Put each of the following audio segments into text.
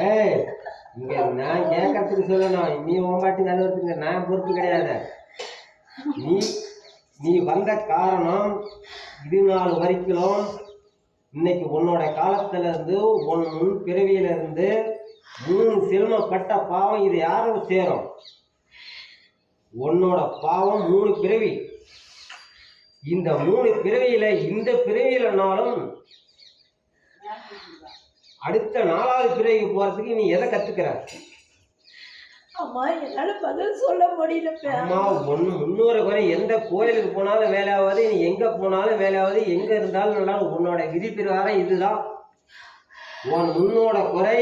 ஏய் இங்க நான் கேட்கறதுக்கு சொல்லணும். நீ உன்பாட்டி நான் பொறுப்பு கிடையாது. நீ நீ வந்த காரணம் இது நாள் வரைக்கும் இன்னைக்கு உன்னோட காலத்துல இருந்து உன் முன் பிறவியில இருந்து மூணு சிரமப்பட்ட பாவம் இது யாரும் சேரும்? உன்னோட பாவம் மூணு பிறவி. இந்த மூணு பிறவியில இந்த பிறவியிலனாலும் அடுத்த நாலாவது பிறவிக்கு போறதுக்கு நீ எதை கத்துக்கிற? அம்மா என்னால பதில் சொல்ல முடியல அம்மா ஒன்று முன்னூறு குறை. எந்த கோயிலுக்கு போனாலும் வேலையாவது நீ எங்க போனாலும் வேலையாவது எங்க இருந்தாலும் நல்லா உன்னோட விதி பிரகாரம் இதுதான். உன் முன்னோட குறை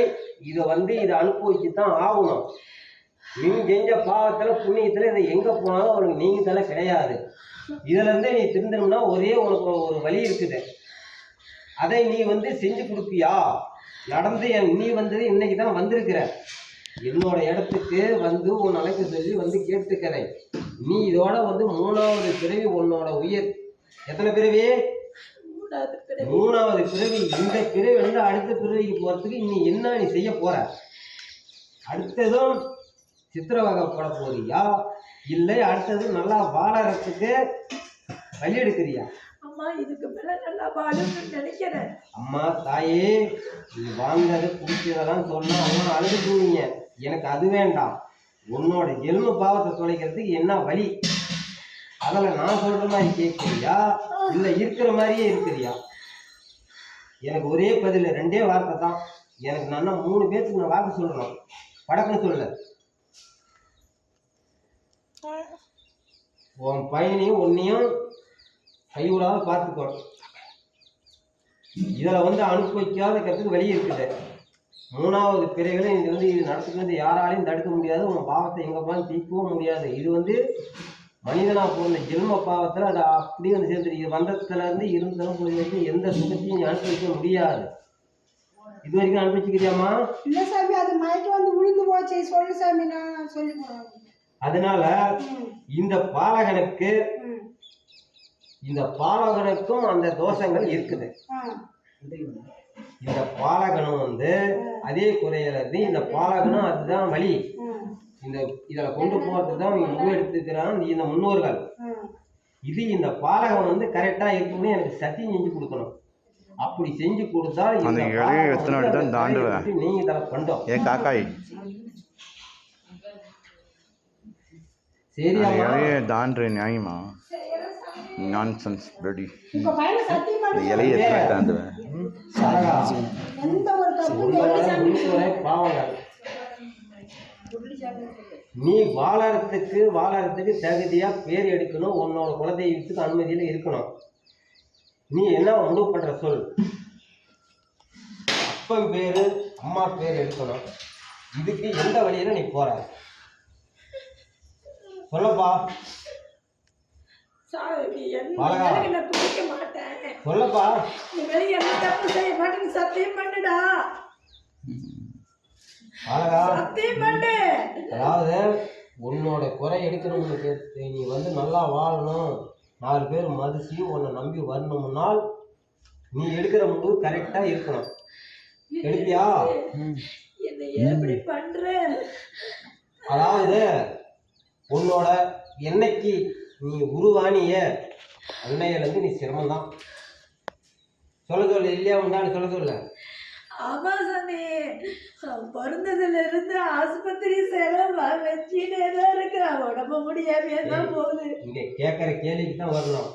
இதை வந்து இதை அனுபவிச்சு தான் ஆகணும். நீ செஞ்ச பாவத்துல புண்ணியத்துல இதை எங்க போனாலும் உனக்கு நீங்க தலை கிடையாது. இதுல இருந்து நீ திருந்தணும்னா ஒரே உனக்கு ஒரு வழி இருக்குது. அதை நீ வந்து செஞ்சு கொடுப்பியா? நடந்து என் நீ வந்தது இன்னைக்கு தான் வந்திருக்கிற. என்னோட இடத்துக்கு வந்து உன் அழைக்க சொல்லி வந்து கேட்டுக்கிறேன். நீ இதோட வந்து மூணாவது பிறவி உன்னோட உயிர். எத்தனை பிறவி? மூணாவது பிறவி. இந்த பிறவி வந்து அடுத்த பிறவிக்கு போறதுக்கு நீ என்ன நீ செய்ய போற? அடுத்ததும் சித்திரவகைப்பட போறியா? இல்லை அடுத்தது நல்லா வாழறதுக்கு வழி எடுக்கிறியா அம்மா இதுக்கு மேல நல்லா வாழணும்னு நினைக்கிறேன். அம்மா தாயே நீ வாழ்ந்தது பிடிச்சதெல்லாம் சொன்னா அம்மா அழுது போவீங்க எனக்கு அது வேண்டாம். உன்னோட எலும்பு பாவத்தை தொலைக்கிறதுக்கு என்ன வழி? அதில் நான் சொல்ற மாதிரி கேட்குறியா? இல்லை இருக்கிற மாதிரியே இருக்கிறியா? எனக்கு ஒரே பதில் ரெண்டே வார்த்தை தான். எனக்கு நான் இன்னும் மூணு பேருக்கு நான் வாக்கு சொல்லணும் படக்குன்னு சொல்லல உன் பையனையும் உன்னையும் கைவிடாத பார்த்துக்கோ இதில் வந்து அனுபவிக்காத கருத்துக்கு வெளியே இருக்குது. மூணாவது பிறகுல இது வந்து இது நடத்துக்கிறது யாராலையும் தடுக்க முடியாது. உன் பாவத்தை எங்கே போனாலும் தீர்க்கவும் முடியாது. இது வந்து மனிதனா பிறந்த ஜென்ம பாவத்தில் அது அப்படியே வந்து சேர்ந்துருக்கு இது வந்தத்துல இருந்து இருந்ததும் போய் வரைக்கும் எந்த சுகத்தையும் நீ அனுபவிக்க முடியாது. இது வரைக்கும் அனுபவிச்சுக்கிறியாம்மா இல்ல சாமி அது மயக்கம் வந்து விழுந்து போச்சு. சொல்லு சாமி நான் சொல்லி அதனால இந்த பாலகனுக்கு. இந்த பாலகனுக்கும் அந்த தோஷங்கள் இருக்குது. இந்த பாலகனும் வந்து அதே குறையில இருந்து இந்த பாலகனும் அதுதான் வழி. இந்த இதில் கொண்டு போகிறதுக்கு தான் இவங்க முடிவு எடுத்துக்கிறான் இந்த முன்னோர்கள். இது இந்த பாலகம் வந்து கரெக்டாக இருக்கணும்னு எனக்கு சத்தியம் செஞ்சு கொடுக்கணும். அப்படி செஞ்சு கொடுத்தா இந்த அந்த இலையை எத்தனை வாட்டி தான் அந்த தாண்டுவேன்? நீங்க இதில் கொண்டோம். ஏ காக்காய். சரியாம்மா. இலையை தாண்டுற நியாயமா? நான்சென்ஸ் சத்தியமா இந்த இலையை எத்தனை தாண்டுவேன். நீ வாழறதுக்கு வாழறதுக்கு தகுதியா பேர் எடுக்கணும். உன்னோட குலதெய்வத்துக்கு அனுமதியில இருக்கணும். நீ என்ன முடிவு பண்ற சொல். அப்பன் பேரு அம்மா பேர் எடுக்கணும். இதுக்கு எந்த வழியில நீ போற? சொல்லப்பா சாமி என்ன பாலகா. மேல நான் குடிக்க மாட்டேன். சொல்லப்பா. இனிமேல் என்ன தப்பு செய்ய மாட்டேன்னு சத்தியம் பண்ணுடா. சத்தியம் பண்ணு. அதாவது உன்னோட குறை கேட்டு நீ வந்து நல்லா வாழணும். நாலு பேர் மதிச்சு உன்னை நம்பி வரணும்னால் நீ எடுக்கிற முடிவு கரெக்டாக இருக்கணும். எடுப்பியா? எப்படி பண்ற? அதாவது உன்னோட என்னைக்கு நீ உருவானிய அன்னையிலேருந்து நீ சிரமம்தான். சொல்ல சொல்லு இல்லையா உண்டான்னு சொல்ல சொல்ல. ஆமா சாமி. பிறந்ததுல இருந்து ஆஸ்பத்திரி செலவு வச்சுட்டே தான் இருக்கிறா உடம்பு முடியாமே தான் போகுது. இங்கே கேட்குற கேள்விக்கு தான் வரணும்.